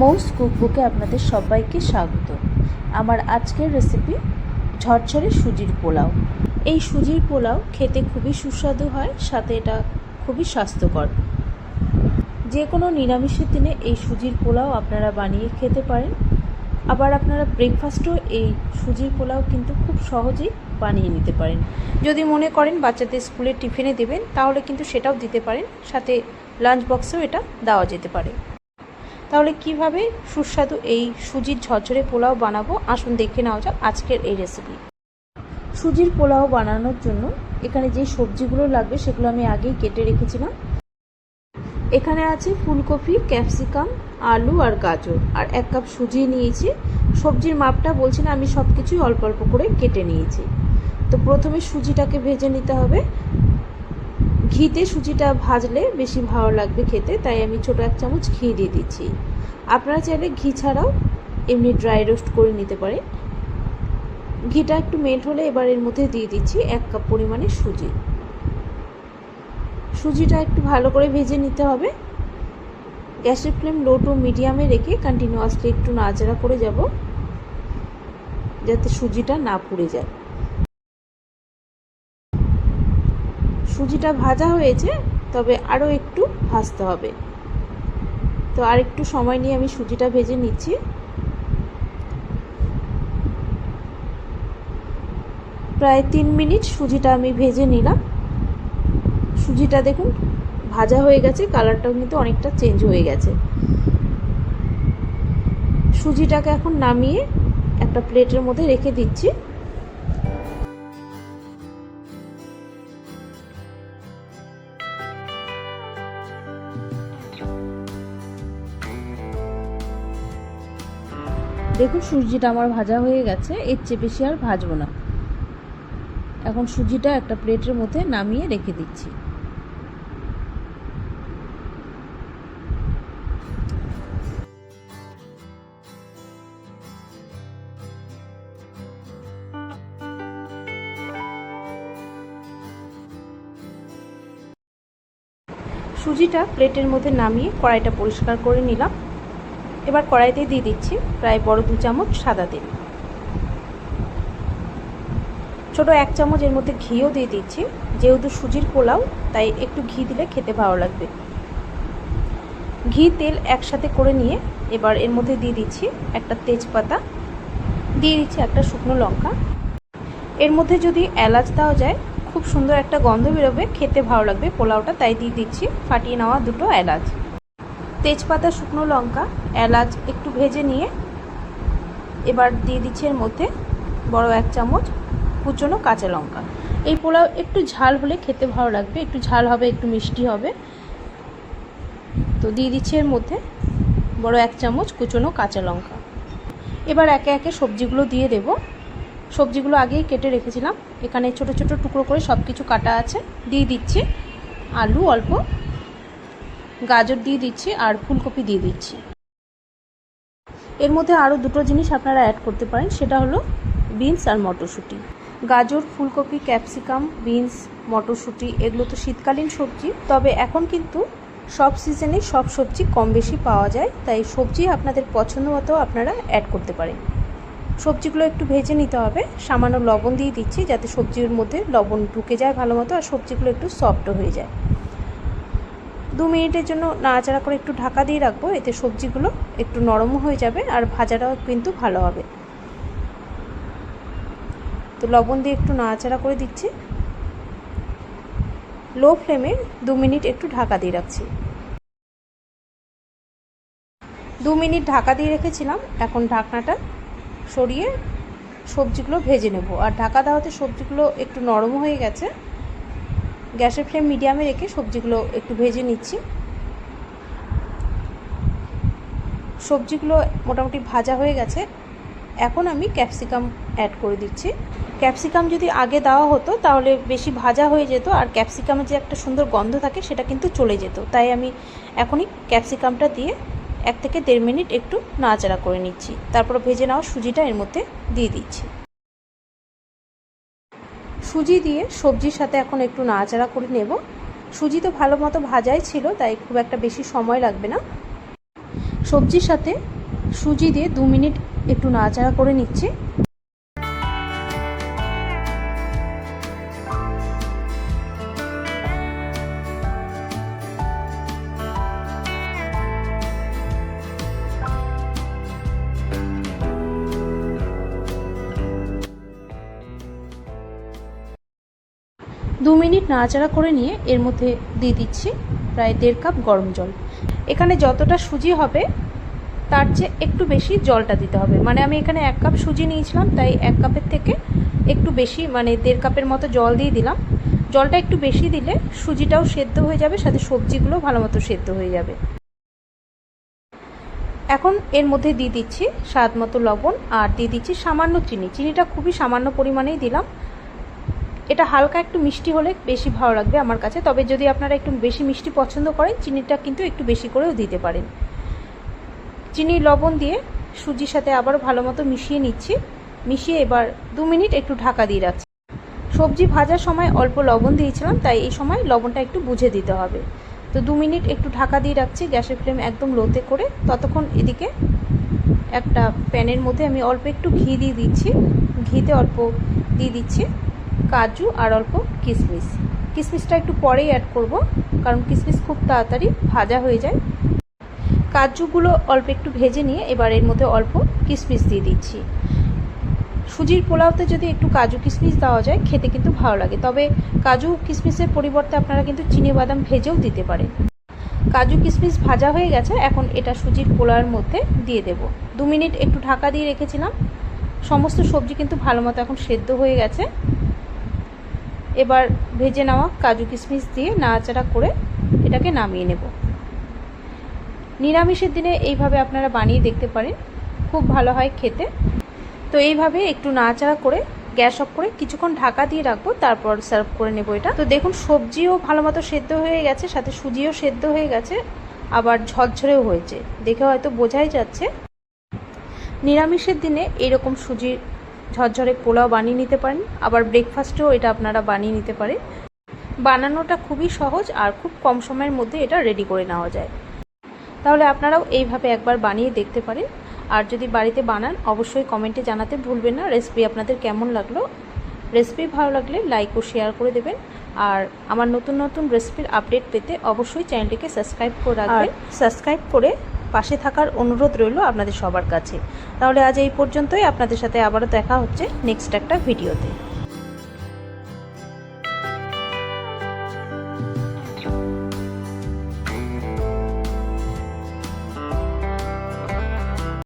মৌস কুকবুকে আপনাদের সবাইকে স্বাগত। আমার আজকের রেসিপি ঝরঝরে সুজির পোলাও। এই সুজির পোলাও খেতে খুবই সুস্বাদু হয়, সাথে এটা খুবই স্বাস্থ্যকর। যে কোনো নিরামিষের দিনে এই সুজির পোলাও আপনারা বানিয়ে খেতে পারেন। আবার আপনারা ব্রেকফাস্টও এই সুজির পোলাও কিন্তু খুব সহজেই বানিয়ে নিতে পারেন। যদি মনে করেন বাচ্চাদের স্কুলে টিফিনে দেবেন, তাহলে কিন্তু সেটাও দিতে পারেন। সাথে লাঞ্চ বক্সেও এটা দেওয়া যেতে পারে। তাহলে কীভাবে সুস্বাদু এই সুজির ঝরঝরে পোলাও বানাবো? আসুন দেখে নেওয়া যাক আজকের এই রেসিপি সুজির পোলাও বানানোর জন্য এখানে যে সবজিগুলো লাগবে সেগুলো আমি আগেই কেটে রেখেছিলাম। এখানে আছে ফুলকপি, ক্যাপসিকাম, আলু আর গাজর। আর এক কাপ সুজি নিয়েছি। সবজির মাপটা বলছি না, আমি সব কিছুই অল্প অল্প করে কেটে নিয়েছি। তো প্রথমে সুজিটাকে ভেজে নিতে হবে। ঘিতে সুজিটা ভাজলে বেশি ভালো লাগবে খেতে, তাই আমি ছোটো এক চামচ ঘি দিয়ে দিচ্ছি। আপনারা চাইলে ঘি ছাড়াও এমনি ড্রাই রোস্ট করে নিতে পারেন। ঘিটা একটু মেল্ট হলে এবার এর মধ্যে দিয়ে দিচ্ছি এক কাপ পরিমাণে সুজি। সুজিটা একটু ভালো করে ভেজে নিতে হবে। গ্যাসের ফ্লেম লো টু মিডিয়ামে রেখে কন্টিনিউয়াসলি একটু নাড়াচাড়া করে যাব, যাতে সুজিটা না পুড়ে যায়। সুজিটা ভাজা হয়েছে, তবে আরও একটু ভাজতে হবে। তো আর একটু সময় নিয়ে আমি সুজিটা ভেজে নিচ্ছি। প্রায় তিন মিনিট সুজিটা আমি ভেজে নিলাম। সুজিটা দেখুন, ভাজা হয়ে গেছে, কালারটাও কিন্তু অনেকটা চেঞ্জ হয়ে গেছে। সুজিটাকে এখন নামিয়ে একটা প্লেটের মধ্যে রেখে দিচ্ছি। দেখুন সুজিটা আমার ভাজা হয়ে গেছে, এর চেয়ে বেশি আর ভাজবো না। এখন সুজিটা একটা প্লেটের মধ্যে নামিয়ে রেখে দিচ্ছি। সুজিটা প্লেটের মধ্যে নামিয়ে কড়াইটা পরিষ্কার করে নিলাম। এবার কড়াইতে দিয়ে দিচ্ছি প্রায় বড় দু চামচ সাদা তেল। ছোট এক চামচ এর মধ্যে ঘিও দিয়ে দিচ্ছি, যেহেতু সুজির পোলাও, তাই একটু ঘি দিলে খেতে ভালো লাগবে। ঘি, তেল একসাথে করে নিয়ে এবার এর মধ্যে দিয়ে দিচ্ছি একটা তেজপাতা, দিয়ে দিচ্ছি একটা শুকনো লঙ্কা। এর মধ্যে যদি এলাচ দেওয়া যায়, খুব সুন্দর একটা গন্ধ বেরোবে, খেতে ভালো লাগবে পোলাওটা, তাই দিয়ে দিচ্ছি ফাটিয়ে নেওয়া দুটো এলাচ। তেজপাতা, শুকনো লঙ্কা, এলাচ একটু ভেজে নিয়ে এবার দিয়ে দিচ্ছি এর মধ্যে বড় এক চামচ কুচনো কাঁচা লঙ্কা। এই পোলাও একটু ঝাল হলে খেতে ভালো লাগবে, একটু ঝাল হবে, একটু মিষ্টি হবে। তো দিয়ে দিচ্ছি এর মধ্যে বড় এক চামচ কুচনো কাঁচা লঙ্কা। এবার একে একে সবজিগুলো দিয়ে দেব। সবজিগুলো আগেই কেটে রেখেছিলাম। এখানে ছোট ছোট টুকরো করে সব কিছু কাটা আছে। দিয়ে দিচ্ছি আলু অল্প গাজর দিয়ে দিচ্ছি আর ফুলকপি দিয়ে দিচ্ছি। এর মধ্যে আরও দুটো জিনিস আপনারা অ্যাড করতে পারেন, সেটা হলো বিনস আর মটরশুঁটি। গাজর, ফুলকপি ক্যাপসিকাম বিনস মটরশুঁটি, এগুলো তো শীতকালীন সবজি, তবে এখন কিন্তু সব সিজনে সব সবজি কম বেশি পাওয়া যায়, তাই সবজি আপনাদের পছন্দ মতো আপনারা অ্যাড করতে পারেন। সবজিগুলো একটু ভেজে নিতে হবে, সামান্য লবণ দিয়ে দিচ্ছি যাতে সবজির মধ্যে লবণ ঢুকে যায় ভালো মতো আর সবজিগুলো একটু সফট হয়ে যায়। দু মিনিটের জন্য নাড়াচাড়া করে একটু ঢাকা দিয়ে রাখব। এতে সবজিগুলো একটু নরমও হয়ে যাবে আর ভাজাটাও কিন্তু ভালো হবে। তো লবণ দিয়ে একটু নাড়াচাড়া করে দিচ্ছি। লো ফ্লেমে দু মিনিট একটু ঢাকা দিয়ে রাখছি। দু মিনিট ঢাকা দিয়ে রেখেছিলাম। এখন ঢাকনাটা সরিয়ে সবজিগুলো ভেজে নেব। আর ঢাকা দেওয়াতে সবজিগুলো একটু নরম হয়ে গেছে। গ্যাসের ফ্লেম মিডিয়ামে রেখে সবজিগুলো একটু ভেজে নিচ্ছি। সবজিগুলো মোটামুটি ভাজা হয়ে গেছে। এখন আমি ক্যাপসিকাম অ্যাড করে দিচ্ছি। ক্যাপসিকাম যদি আগে দেওয়া হতো, তাহলে বেশি ভাজা হয়ে যেত আর ক্যাপসিকামের যে একটা সুন্দর গন্ধ থাকে, সেটা কিন্তু চলে যেত। তাই আমি এখনই ক্যাপসিকামটা দিয়ে এক থেকে দেড় মিনিট একটু নাড়াচাড়া করে নিচ্ছি। তারপর ভেজে নেওয়া সুজিটা এর মধ্যে দিয়ে দিচ্ছি। সুজি দিয়ে সবজির সাথে এখন একটু নাড়াচাড়া করে নেব। সুজি তো ভালো মতো ভাজাই ছিল, তাই খুব একটা বেশি সময় লাগবে না। সবজির সাথে সুজি দিয়ে দু মিনিট একটু নাড়াচাড়া করে নিচ্ছি। দু মিনিট নাড়াচাড়া করে নিয়ে এর মধ্যে দিয়ে দিচ্ছি প্রায় দেড় কাপ গরম জল। এখানে যতটা সুজি হবে, তার চেয়ে একটু বেশি জলটা দিতে হবে। মানে আমি এখানে এক কাপ সুজি নিয়েছিলাম, তাই এক কাপের থেকে একটু বেশি মানে দেড় কাপের মতো জল দিয়ে দিলাম। জলটা একটু বেশি দিলে সুজিটাও সেদ্ধ হয়ে যাবে, সাথে সবজিগুলো ভালো মতো সেদ্ধ হয়ে যাবে। এখন এর মধ্যে দিয়ে দিচ্ছি স্বাদ মতো লবণ, আর দিয়ে দিচ্ছি সামান্য চিনি। চিনিটা খুবই সামান্য পরিমাণেই দিলাম। এটা হালকা একটু মিষ্টি হলে বেশি ভালো লাগবে আমার কাছে। তবে যদি আপনারা একটু বেশি মিষ্টি পছন্দ করেন, চিনিটা কিন্তু একটু বেশি করেও দিতে পারেন। চিনি, লবণ দিয়ে সুজির সাথে আবার ভালো মতো মিশিয়ে নিচ্ছি। মিশিয়ে এবার দু মিনিট একটু ঢাকা দিয়ে রাখছি। সবজি ভাজার সময় অল্প লবণ দিয়েছিলাম, তাই এই সময় লবণটা একটু বুঝে দিতে হবে। তো দু মিনিট একটু ঢাকা দিয়ে রাখছি গ্যাসের ফ্লেম একদম লোতে করে। ততক্ষণ এদিকে একটা প্যানের মধ্যে আমি অল্প একটু ঘি দিয়ে দিচ্ছি। ঘিতে অল্প দিয়ে দিচ্ছি। কাজু আর অল্প কিশমিশ কিশমিশটা একটু পরেই অ্যাড করব, কারণ কিশমিশ খুব তাড়াতাড়ি ভাজা হয়ে যায়। কাজুগুলো অল্প একটু ভেজে নিয়ে এবার এর মধ্যে অল্প কিশমিশ দিয়ে দিচ্ছি। সুজির পোলাওতে যদি একটু কাজু কিশমিশ দেওয়া যায়, খেতে কিন্তু ভালো লাগে। তবে কাজু কিশমিশের পরিবর্তে আপনারা কিন্তু চিনি বাদাম ভেজেও দিতে পারেন। কাজু কিশমিশ ভাজা হয়ে গেছে, এখন এটা সুজির পোলাওয়ের মধ্যে দিয়ে দেব। দু মিনিট একটু ঢাকা দিয়ে রেখেছিলাম। সমস্ত সবজি কিন্তু ভালো মতো এখন সেদ্ধ হয়ে গেছে। এবার ভেজে নেওয়া কাজু কিশমিশ দিয়ে নাড়াচাড়া করে এটাকে নামিয়ে নেব। নিরামিষের দিনে এইভাবে আপনারা বানিয়ে দেখতে পারেন, খুব ভালো হয় খেতে। তো এইভাবে একটু নাড়াচাড়া করে, গ্যাস অফ করে কিছুক্ষণ ঢাকা দিয়ে রাখব, তারপর সার্ভ করে নেব এটা। তো দেখুন, সবজিও ভালো মতো সেদ্ধ হয়ে গেছে, সাথে সুজিও সেদ্ধ হয়ে গেছে, আবার ঝরঝরেও হয়েছে। দেখে হয়তো বোঝাই যাচ্ছে। নিরামিষের দিনে এরকম সুজির ঝরঝরে পোলাও বানিয়ে নিতে পারেন। আবার ব্রেকফাস্টেও এটা আপনারা বানিয়ে নিতে পারেন বানানোটা খুবই সহজ আর খুব কম সময়ের মধ্যে এটা রেডি করে নেওয়া যায়। তাহলে আপনারাও এইভাবে একবার বানিয়ে দেখতে পারেন। আর যদি বাড়িতে বানান, অবশ্যই কমেন্টে জানাতে ভুলবেন না। রেসিপি আপনাদের কেমন লাগল? রেসিপি ভালো লাগলে লাইক ও শেয়ার করে দেবেন। আর আমার নতুন নতুন রেসিপির আপডেট পেতে অবশ্যই চ্যানেলটিকে সাবস্ক্রাইব করে রাখবেন। সাবস্ক্রাইব করে পাশে থাকার অনুরোধ রইল আপনাদের সবার কাছে। তাহলে আজ এই পর্যন্তই। আপনাদের সাথে আবারও দেখা হচ্ছে নেক্সট একটা ভিডিওতে।